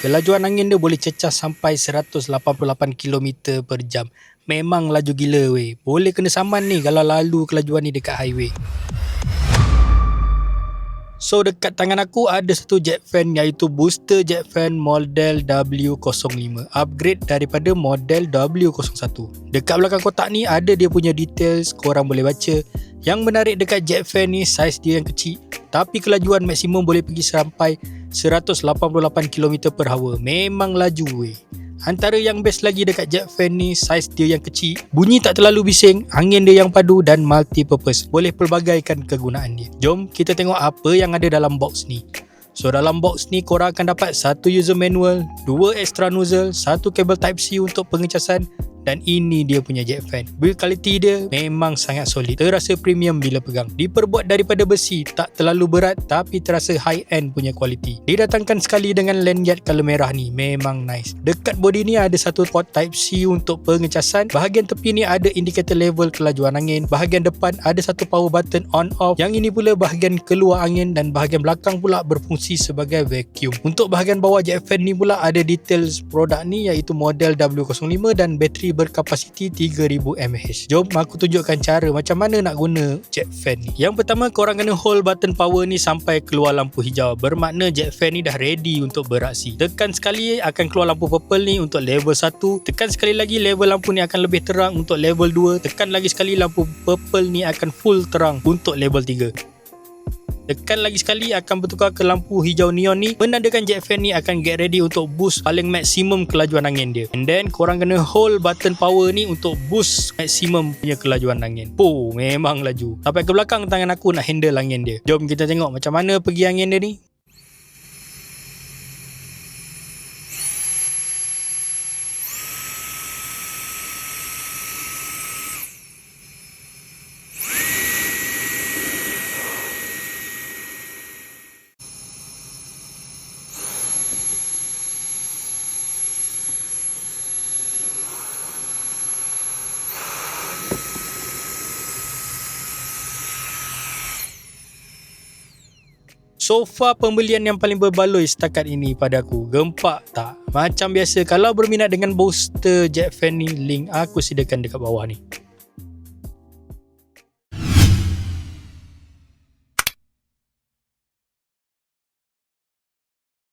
Kelajuan angin dia boleh cecah sampai 188 km per jam. Memang laju gila weh. Boleh kena saman ni kalau lalu kelajuan ni dekat highway. So dekat tangan aku ada satu jet fan iaitu booster jet fan model W05 upgrade daripada model W01. Dekat belakang kotak ni ada dia punya details korang boleh baca. Yang menarik dekat jet fan ni saiz dia yang kecil tapi kelajuan maksimum boleh pergi sampai 188 km per hour. Memang laju weh. Antara yang best lagi dekat jet fan ni Saiz dia yang kecil Bunyi tak terlalu bising Angin dia yang padu Dan multi purpose Boleh pelbagaikan kegunaan dia Jom kita tengok apa yang ada dalam box ni So dalam box ni korang akan dapat satu user manual, dua extra nozzle, satu kabel type C untuk pengecasan dan ini dia punya jet fan. Build quality dia memang sangat solid. Terasa premium bila pegang. Diperbuat daripada besi, tak terlalu berat tapi terasa high end punya quality. Didatangkan sekali dengan lanyard color merah ni, memang nice. Dekat body ni ada satu port type C untuk pengecasan. Bahagian tepi ni ada indikator level kelajuan angin. Bahagian depan ada satu power button on off. Yang ini pula bahagian keluar angin dan bahagian belakang pula berfungsi sebagai vacuum. Untuk bahagian bawah jet fan ni pula ada details produk ni iaitu model W05 dan bateri berkapasiti 3000 mAh. Jom aku tunjukkan cara macam mana nak guna jet fan ni. Yang pertama korang kena hold button power ni sampai keluar lampu hijau. Bermakna jet fan ni dah ready untuk beraksi. Tekan sekali akan keluar lampu purple ni untuk level 1. Tekan sekali lagi level lampu ni akan lebih terang untuk level 2. Tekan lagi sekali lampu purple ni akan full terang untuk level 3. Tekan lagi sekali akan bertukar ke lampu hijau neon ni. Menandakan jet fan ni akan get ready untuk boost paling maksimum kelajuan angin dia. And then korang kena hold button power ni untuk boost maksimum punya kelajuan angin. Oh memang laju. Sampai ke belakang tangan aku nak handle angin dia. Jom kita tengok macam mana pergi angin dia ni So far pembelian yang paling berbaloi setakat ini pada aku Gempak tak? Macam biasa kalau berminat dengan booster jet fan ni Link aku sediakan dekat bawah ni